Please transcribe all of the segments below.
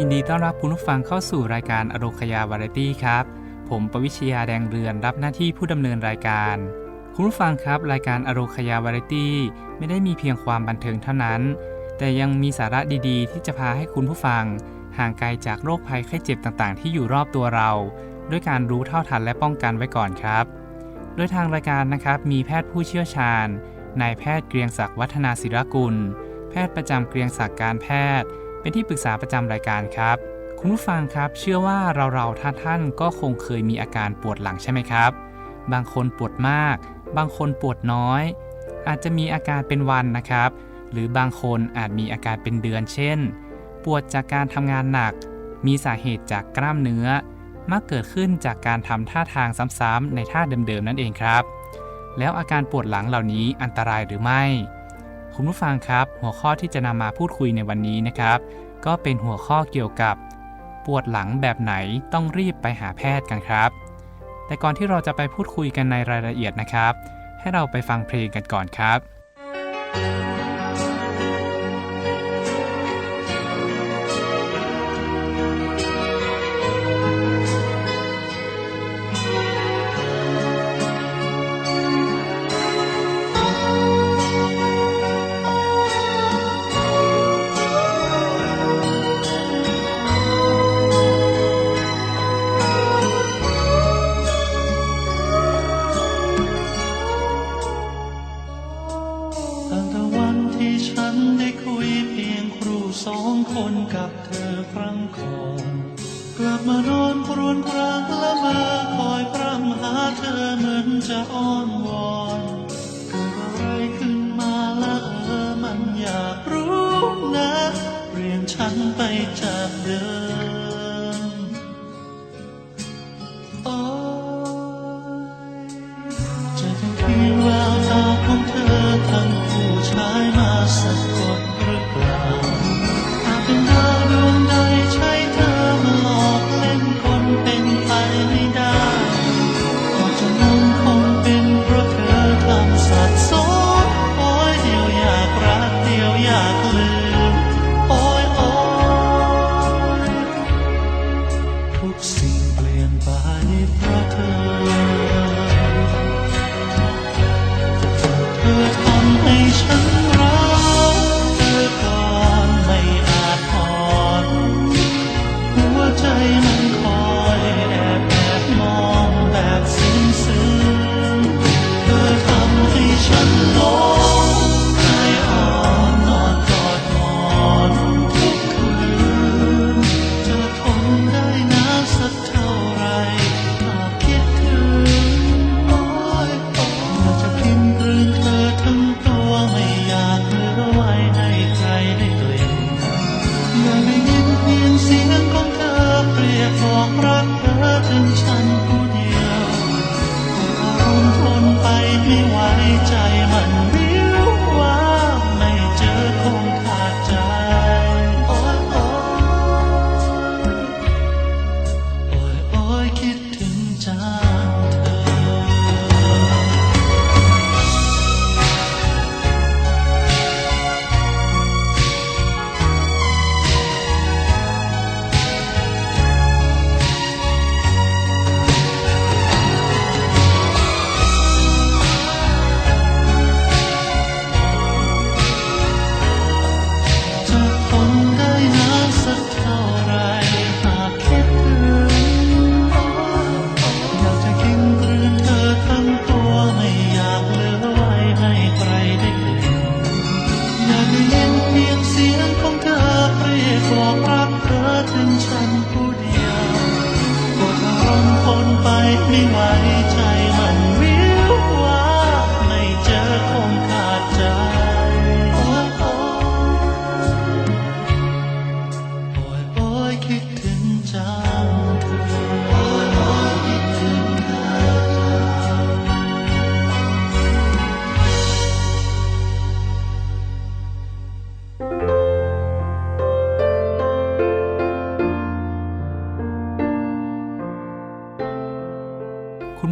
ยินดีต้อนรับคุณผู้ฟังเข้าสู่รายการอโรคยาวาไรตี้ครับ ผมปวิชยาแดงเรือนรับหน้าที่ผู้ดำเนินรายการ คุณผู้ฟังครับ รายการอโรคยาวาไรตี้ไม่ได้มีเพียงความบันเทิงเท่านั้น แต่ยังมีสาระดีๆ ที่จะพาให้คุณผู้ฟัง ห่างไกลจากโรคภัยไข้เจ็บต่างๆ ที่อยู่รอบตัวเรา ด้วยการรู้เท่าทันและป้องกันไว้ก่อนครับ โดยทางรายการนะครับมีแพทย์ผู้เชี่ยวชาญนายแพทย์เกรียงศักดิ์วัฒนาศิรกุล แพทย์ประจำเกรียงศักดิ์การแพทย์ เป็นที่ปรึกษาประจำรายการครับ คุณผู้ฟังครับ เชื่อว่าเราเราท่านท่านก็คงเคยมีอาการปวดหลังใช่ไหมครับ บางคนปวดมาก บางคนปวดน้อย อาจจะมีอาการเป็นวันนะครับ หรือบางคนอาจมีอาการเป็นเดือน เช่น ปวดจากการทำงานหนัก มีสาเหตุจากกล้ามเนื้อ มักเกิดขึ้นจากการทำท่าทางซ้ำๆในท่าเดิมๆนั่นเองครับ แล้วอาการปวดหลังเหล่านี้อันตรายหรือไม่ คุณผู้ฟังครับ หัวข้อที่จะนำมาพูดคุยในวันนี้นะครับ ก็เป็นหัวข้อเกี่ยวกับ ปวดหลังแบบไหนต้องรีบไปหาแพทย์กันครับ แต่ก่อนที่เราจะไปพูดคุยกันในรายละเอียดนะครับ ให้เราไปฟังเพลงกันก่อนครับตั้ง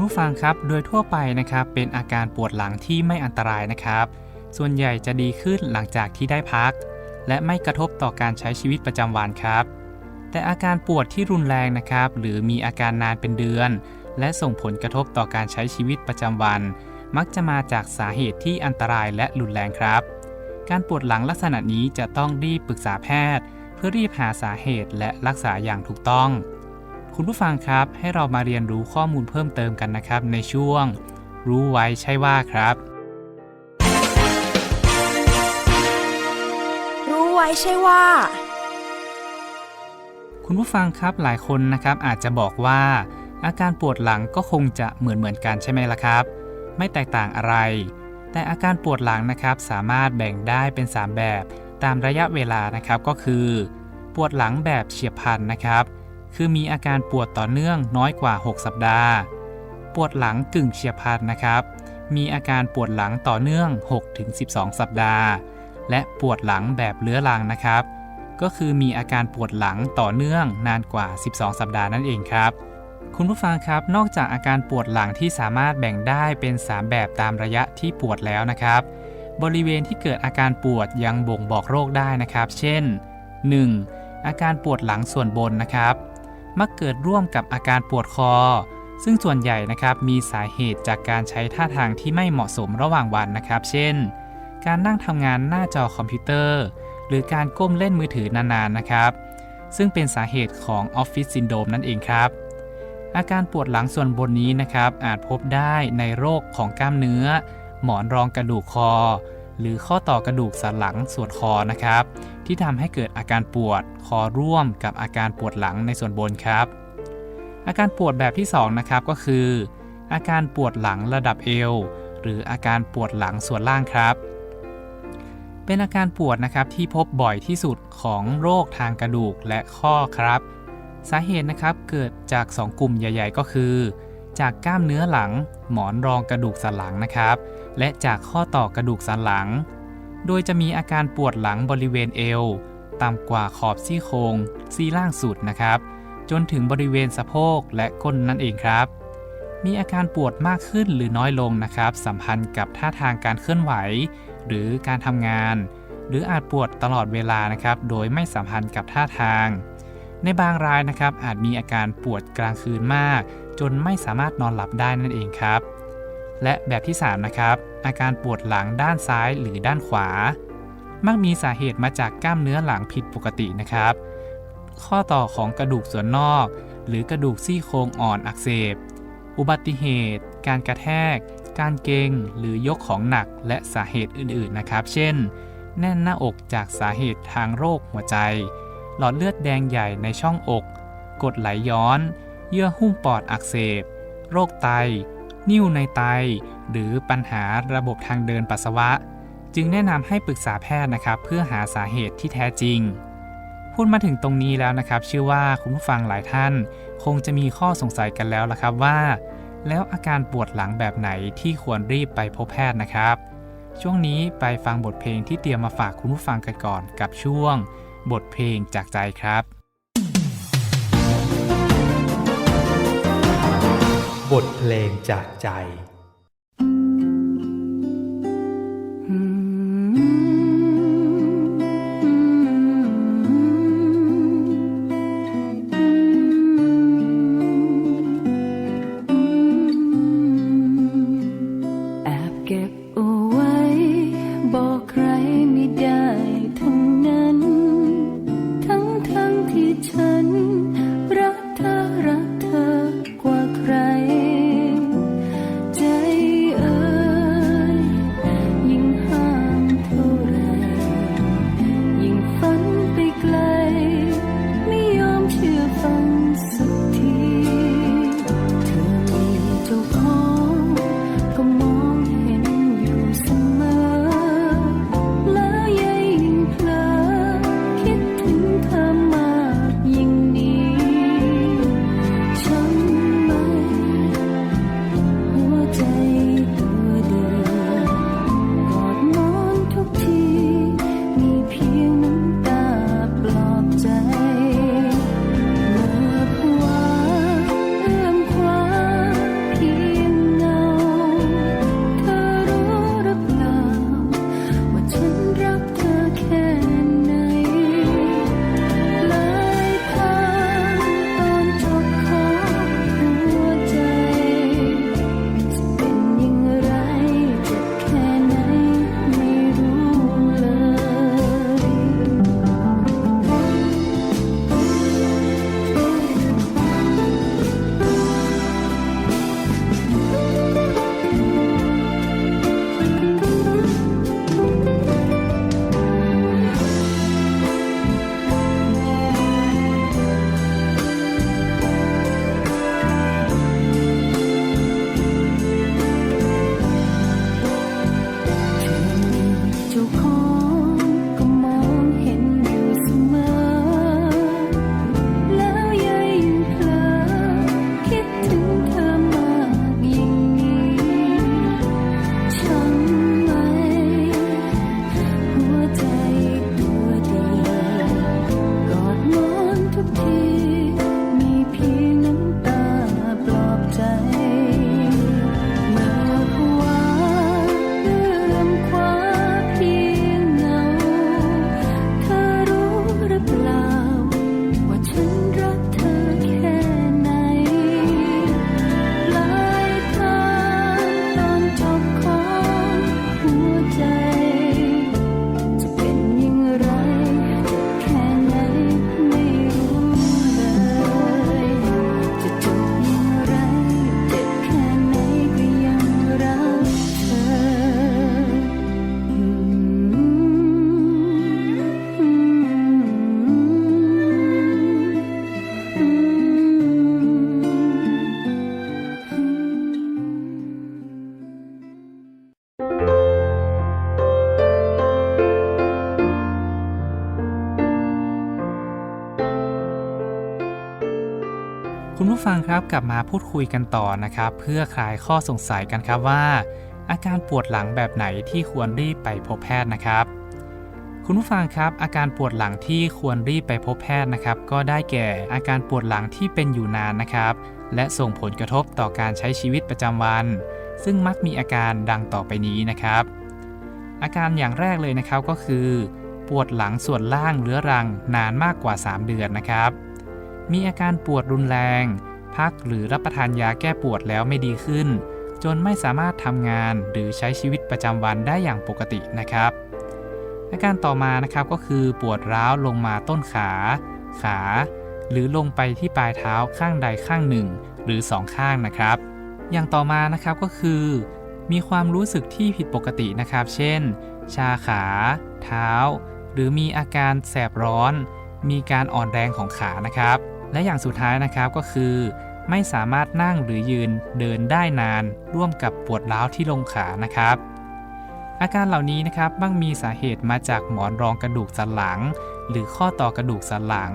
ผู้ฟังครับโดยทั่วไปนะครับเป็นอาการปวดหลังที่ไม่อันตรายนะครับ ส่วนใหญ่จะดีขึ้นหลังจากที่ได้พัก และไม่กระทบต่อการใช้ชีวิตประจำวันครับ แต่อาการปวดที่รุนแรงนะครับ หรือมีอาการนานเป็นเดือน และส่งผลกระทบต่อการใช้ชีวิตประจำวัน มักจะมาจากสาเหตุที่อันตรายและรุนแรงครับ การปวดหลังลักษณะนี้จะต้องรีบปรึกษาแพทย์ เพื่อรีบหาสาเหตุและรักษาอย่างถูกต้อง คุณผู้ฟังครับให้เรามาเรียนรู้ข้อมูลเพิ่มเติมกันนะครับ ในช่วง รู้ไว้ใช่ว่าครับ รู้ไว้ใช่ว่า คุณผู้ฟังครับหลายคนนะครับอาจจะบอกว่า อาการปวดหลังก็คงจะเหมือนเหมือนๆกันใช่ไหมล่ะครับ ไม่แตกต่างอะไร แต่อาการปวดหลังนะครับสามารถแบ่งได้เป็น 3 แบบ ตามระยะเวลานะครับก็คือ ปวดหลังแบบเฉียบพลันนะครับ คือมีอาการปวดต่อเนื่องน้อยกว่า 6 สัปดาห์ ปวดหลังกึ่งเฉียบพลันนะครับ มีอาการปวดหลังต่อเนื่อง 6-12 สัปดาห์ และปวดหลังแบบเรื้อรังนะครับ ก็คือมีอาการปวดหลังต่อเนื่องนานกว่า 12 สัปดาห์นั่นเองครับ คุณผู้ฟังครับ นอกจากอาการปวดหลังที่สามารถแบ่งได้เป็น 3 แบบตามระยะที่ปวดแล้วนะครับ บริเวณที่เกิดอาการปวดยังบ่งบอกโรคได้นะครับ เช่น 1. อาการปวดหลังส่วนบนนะครับ มักเกิดร่วมกับอาการปวดคอ ซึ่งส่วนใหญ่นะครับมีสาเหตุจากการใช้ท่าทางที่ไม่เหมาะสมระหว่างวันนะครับ เช่น การนั่งทำงานหน้าจอคอมพิวเตอร์ หรือการก้มเล่นมือถือนานๆนะครับ ซึ่งเป็นสาเหตุของออฟฟิศซินโดมนั่นเองครับอาการปวดหลังส่วนบนนี้นะครับอาจพบได้ในโรคของกล้ามเนื้อ หมอนรองกระดูกคอ หรือข้อต่อกระดูกสันหลังส่วนคอนะครับ ที่ทำให้เกิดอาการปวดคอร่วมกับอาการปวดหลังในส่วนบนครับ อาการปวดแบบที่2นะครับก็คือ อาการปวดหลังระดับเอวหรืออาการปวดหลังส่วนล่างครับ เป็นอาการปวดนะครับที่พบบ่อยที่สุดของโรคทางกระดูกและข้อครับ สาเหตุนะครับเกิดจาก 2 กลุ่มใหญ่ ๆ ก็คือ จากกล้ามเนื้อหลังหมอนรองกระดูกสันหลังนะครับ และจากข้อต่อกระดูกสันหลัง โดยจะมีอาการปวดหลังบริเวณเอวต่ำกว่าขอบซี่โครงซี่ล่างสุดนะครับ จนถึงบริเวณสะโพกและก้นนั่นเองครับ มีอาการปวดมากขึ้นหรือน้อยลงนะครับ สัมพันธ์กับท่าทางการเคลื่อนไหว หรือการทำงาน หรืออาจปวดตลอดเวลานะครับ โดยไม่สัมพันธ์กับท่าทาง ในบางรายนะครับอาจมีอาการปวดกลางคืนมาก จนไม่สามารถนอนหลับได้นั่นเองครับ และแบบที่ 3 นะครับ อาการปวดหลังด้านซ้ายหรือด้านขวา มักมีสาเหตุมาจากกล้ามเนื้อหลังผิดปกตินะครับ ข้อต่อของกระดูกส่วนนอก หรือกระดูกซี่โครงอ่อนอักเสบ อุบัติเหตุ การกระแทก การเกงหรือยกของหนักและสาเหตุอื่นๆนะครับ เช่น แน่นหน้าอกจากสาเหตุทางโรคหัวใจ หลอดเลือดแดงใหญ่ในช่องอก กดไหลย้อน เยื่อหุ้มปอดอักเสบ โรคไต นิ่วในไต หรือปัญหาระบบทางเดินปัสสาวะ จึงแนะนำให้ปรึกษาแพทย์นะครับ เพื่อหาสาเหตุที่แท้จริง พูดมาถึงตรงนี้แล้วนะครับ เชื่อว่าคุณผู้ฟังหลายท่าน คงจะมีข้อสงสัยกันแล้วละครับว่า แล้วอาการปวดหลังแบบไหนที่ควรรีบไปพบแพทย์นะครับ ช่วงนี้ไปฟังบทเพลงที่เตรียมมาฝากคุณผู้ฟังกันก่อนกับช่วง บทเพลงจากใจครับ บทเพลงจากใจ ฟังครับกลับมาพูดคุยกันต่อนะครับ เพื่อคลายข้อสงสัยกันครับว่า อาการปวดหลังแบบไหนที่ควรรีบไปพบแพทย์นะครับ คุณผู้ฟังครับ อาการปวดหลังที่ควรรีบไปพบแพทย์นะครับ ก็ได้แก่อาการปวดหลังที่เป็นอยู่นานนะครับ และส่งผลกระทบต่อการใช้ชีวิตประจำวัน ซึ่งมักมีอาการดังต่อไปนี้นะครับ อาการอย่างแรกเลยนะครับก็คือ ปวดหลังส่วนล่างเรื้อรังนานมากกว่า 3 เดือนนะครับมีอาการปวดรุนแรง พักหรือรับประทานยาแก้ปวดแล้วไม่ดีขึ้น จนไม่สามารถทำงานหรือใช้ชีวิตประจำวันได้อย่างปกตินะครับ อาการต่อมานะครับก็คือปวดร้าวลงมาต้นขา ขา หรือลงไปที่ปลายเท้าข้างใดข้างหนึ่ง หรือสองข้างนะครับ อย่างต่อมานะครับก็คือ มีความรู้สึกที่ผิดปกตินะครับ เช่น ชาขา เท้า หรือมีอาการแสบร้อน มีการอ่อนแรงของขานะครับ และอย่างสุดท้ายนะครับก็คือ ไม่สามารถนั่งหรือยืนเดินได้นาน ร่วมกับปวดร้าวที่ลงขานะครับ อาการเหล่านี้นะครับมักมีสาเหตุมาจากหมอนรองกระดูกสันหลัง หรือข้อต่อกระดูกสันหลัง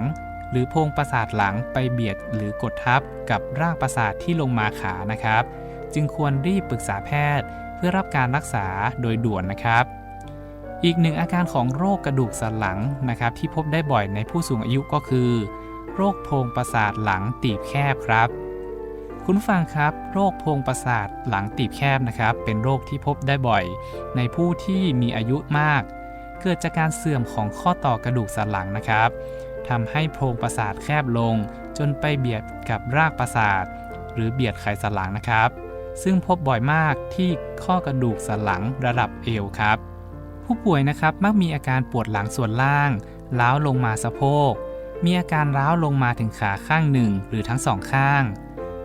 หรือโพรงประสาทหลังไปเบียดหรือกดทับกับรากประสาทที่ลงมาขานะครับ จึงควรรีบปรึกษาแพทย์ เพื่อรับการรักษาโดยด่วนนะครับอีกหนึ่งอาการของโรคกระดูกสันหลังนะครับที่พบได้บ่อยในผู้สูงอายุก็คือ รคโพรงประสาทหลังตีบแคบครับ คุณฟังครับ โรคโพรงประสาทหลังตีบแคบนะครับ เป็นโรคที่พบได้บ่อย ในผู้ที่มีอายุมาก เกิดจากการเสื่อมของข้อต่อกระดูกสันหลังนะครับทำให้โพรงประสาทแคบลง จนไปเบียดกับรากประสาท หรือเบียดไขสันหลังนะครับ ซึ่งพบบ่อยมากที่ข้อกระดูกสันหลังระดับเอวครับ ผู้ป่วยนะครับมักมีอาการปวดหลังส่วนล่างล้าวลงมาสะโพก มีอาการร้าวลงมาถึงขาข้างหนึ่งหรือทั้งสองข้าง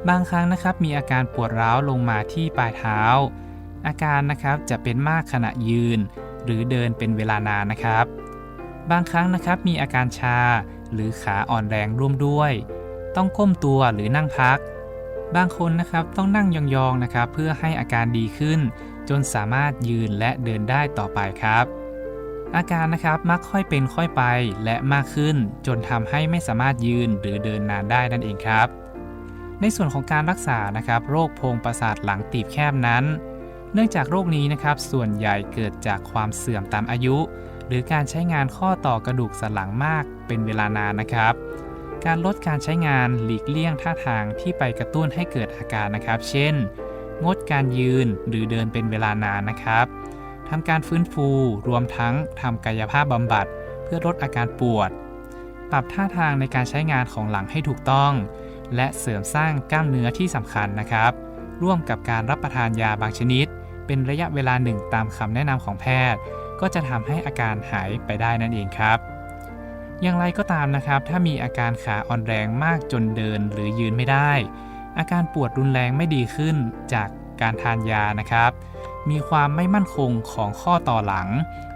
บางครั้งนะครับมีอาการปวดร้าวลงมาที่ปลายเท้า อาการนะครับจะเป็นมากขณะยืน หรือเดินเป็นเวลานานนะครับ บางครั้งนะครับมีอาการชาหรือขาอ่อนแรงร่วมด้วย ต้องก้มตัวหรือนั่งพัก บางคนนะครับต้องนั่งยองๆนะครับ เพื่อให้อาการดีขึ้น จนสามารถยืนและเดินได้ต่อไปครับ อาการนะครับมักค่อยเป็นค่อยไปและมากขึ้น จนทำให้ไม่สามารถยืนหรือเดินนานได้นั่นเองครับ ในส่วนของการรักษานะครับ โรคโพรงประสาทหลังตีบแคบนั้น เนื่องจากโรคนี้นะครับส่วนใหญ่เกิดจากความเสื่อมตามอายุ หรือการใช้งานข้อต่อกระดูกสันหลังมากเป็นเวลานานนะครับ การลดการใช้งานหลีกเลี่ยงท่าทางที่ไปกระตุ้นให้เกิดอาการนะครับ เช่น งดการยืนหรือเดินเป็นเวลานานนะครับ ทำการฟื้นฟูรวมทั้งทำกายภาพบำบัด เพื่อลดอาการปวด ปรับท่าทางในการใช้งานของหลังให้ถูกต้อง และเสริมสร้างกล้ามเนื้อที่สำคัญนะครับ ร่วมกับการรับประทานยาบางชนิด เป็นระยะเวลาหนึ่งตามคำแนะนำของแพทย์ ก็จะทำให้อาการหายไปได้นั่นเองครับอย่างไรก็ตามนะครับ ถ้ามีอาการขาอ่อนแรงมากจนเดินหรือยืนไม่ได้ อาการปวดรุนแรงไม่ดีขึ้นจากการทานยานะครับ มีความไม่มั่นคงของข้อต่อหลัง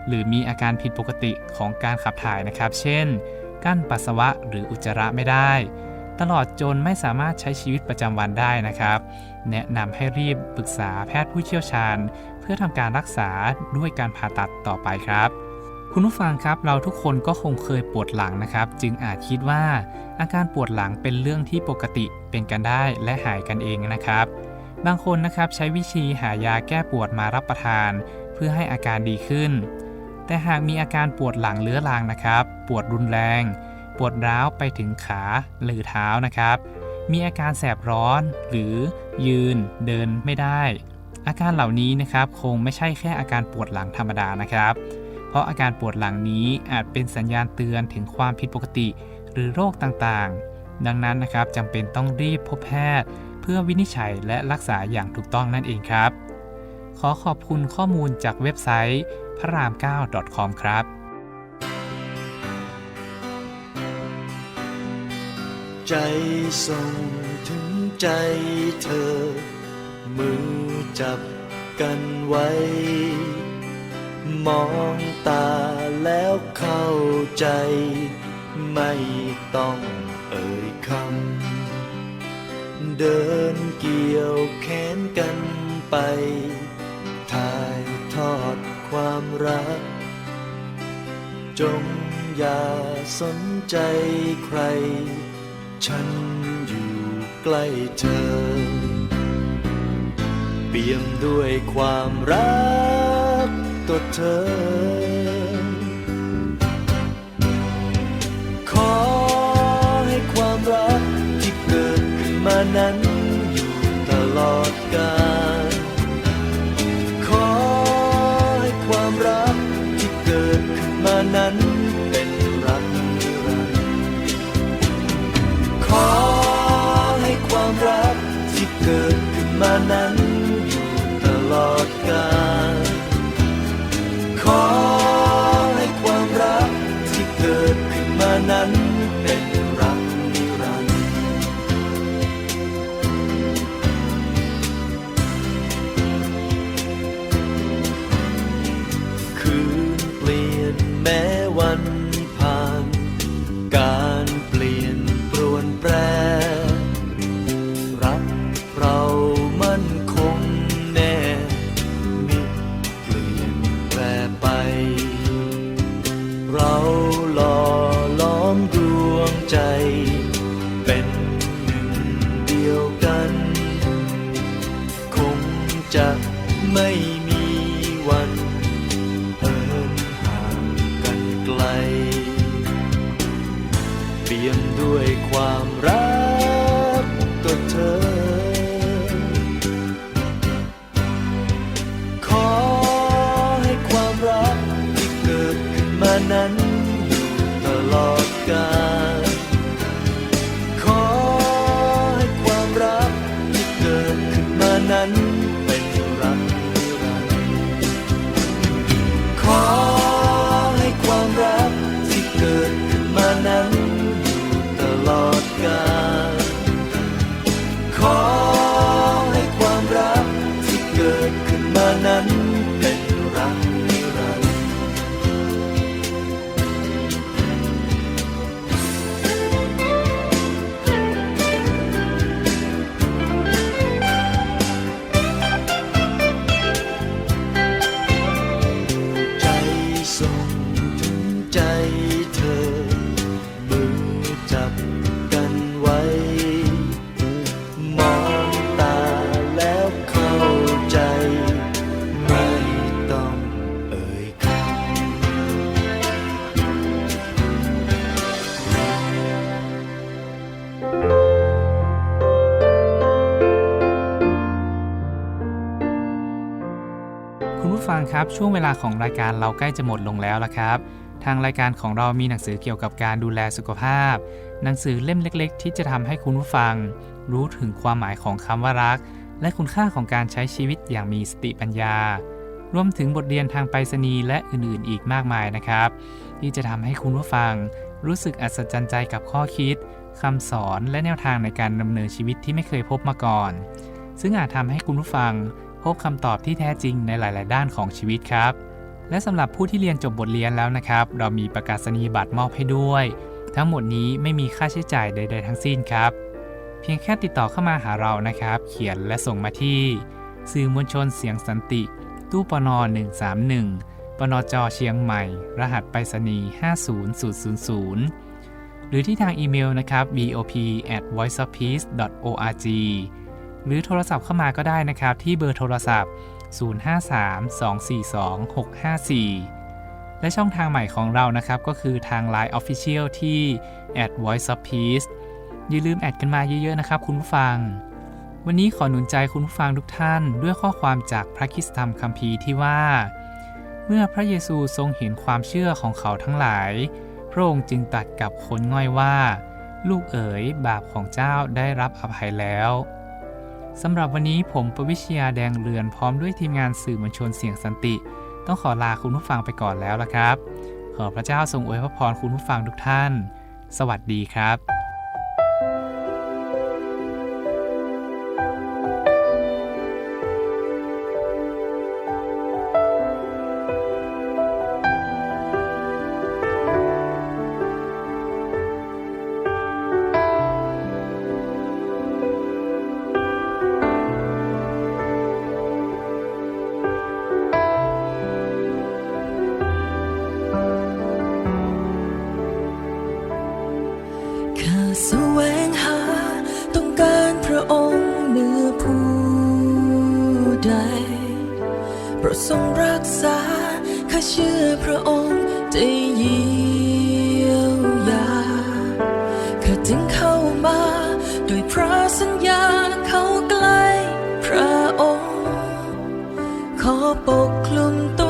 หรือมีอาการผิดปกติของการขับถ่ายนะครับ เช่น กั้นปัสสาวะหรืออุจจาระไม่ได้ ตลอดจนไม่สามารถใช้ชีวิตประจำวันได้นะครับ แนะนำให้รีบปรึกษาแพทย์ผู้เชี่ยวชาญ เพื่อทำการรักษาด้วยการผ่าตัดต่อไปครับคุณผู้ฟังครับเราทุกคนก็คงเคยปวดหลังนะครับ จึงอาจคิดว่า อาการปวดหลังเป็นเรื่องที่ปกติเป็นกันได้และหายกันเองนะครับ บางคนนะครับใช้วิธีหายาแก้ปวดมารับประทาน เพื่อให้อาการดีขึ้น แต่หากมีอาการปวดหลังเรื้อรังนะครับ ปวดรุนแรง ปวดร้าวไปถึงขาหรือเท้านะครับ มีอาการแสบร้อน หรือยืนเดินไม่ได้ อาการเหล่านี้นะครับคงไม่ใช่แค่อาการปวดหลังธรรมดานะครับ เพราะอาการปวดหลังนี้อาจเป็นสัญญาณเตือนถึงความผิดปกติ หรือโรคต่างๆ ดังนั้นนะครับจำเป็นต้องรีบพบแพทย์ เพื่อวินิจฉัยและรักษาอย่างถูกต้องนั่นเองครับ ขอขอบคุณข้อมูลจากเว็บไซต์พระราม 9 .com ครับ ใจส่งถึงใจเธอ มือจับกันไว้ มองตาแล้วเข้าใจ ไม่ต้องเอ่ยคำ เดินเกี่ยวแขนกันไป ถ่ายทอดความรัก จงอย่าสนใจใคร ฉันอยู่ใกล้เธอ เปี่ยมด้วยความรักต่อเธอขอให้ความรัก มานั้นอยู่ตลอดกาลขอให้ความรักที่เกิดขึ้นมานั้นเป็นรักนิรันดร์ขอให้ความรักที่เกิดขึ้นมานั้นอยู่ตลอดกาล ช่วงเวลาของรายการเราใกล้จะหมดลงแล้วละครับ ทางรายการของเรามีหนังสือเกี่ยวกับการดูแลสุขภาพ หนังสือเล่มเล็ก ๆ ที่จะทำให้คุณผู้ฟัง รู้ถึงความหมายของคำว่ารัก และคุณค่าของการใช้ชีวิตอย่างมีสติปัญญา รวมถึงบทเรียนทางไปรษณีย์และอื่นๆ อีกมากมายนะครับ ที่จะทำให้คุณผู้ฟัง รู้สึกอัศจรรย์ใจกับข้อคิดคำสอนและแนวทางในการดำเนินชีวิตที่ไม่เคยพบมาก่อน ซึ่งอาจทำให้คุณผู้ฟัง พบคำตอบที่แท้จริงในหลาย ๆ ด้านของชีวิตครับ และสำหรับผู้ที่เรียนจบบทเรียนแล้วนะครับ เรามีประกาศนียบัตรมอบให้ด้วย ทั้งหมดนี้ไม่มีค่าใช้จ่ายใด ๆ ทั้งสิ้นครับ เพียงแค่ติดต่อเข้ามาหาเรานะครับ เขียนและส่งมาที่ สื่อมวลชนเสียงสันติ ตู้ปน131ปนจเชียงใหม่ รหัสไปรษณีย์50000 หรือที่ทางอีเมลนะครับ bop at voiceofpeace org หรือโทรศัพท์เข้ามาก็ได้นะครับ ที่เบอร์โทรศัพท์ 053-242-654 และช่องทางใหม่ของเรานะครับ ก็คือทาง Line Official ที่ at voice of peace อย่าลืมแอดกันมาเยอะๆนะครับ คุณผู้ฟัง วันนี้ขอหนุนใจคุณผู้ฟังทุกท่านด้วยข้อความจากพระคิสธรรมคัมภีร์ที่ว่า เมื่อพระเยซูทรงเห็นความเชื่อของเขาทั้งหลาย พระองค์จึงตรัสกับคนง่อยว่า ลูกเอ๋ยบาปของเจ้าได้รับอภัยแล้ว สำหรับวันนี้ผมประวิชยาแดงเรือนพร้อมด้วยทีมงานสื่อมวลชนเสียงสันติ ต้องขอลาคุณผู้ฟังไปก่อนแล้วละครับ ขอพระเจ้าทรงอวยพรคุณผู้ฟังทุกท่าน สวัสดีครับ มาดยพระสัญญาเขาใกล้พระองค์ ขอปกคลุมตัว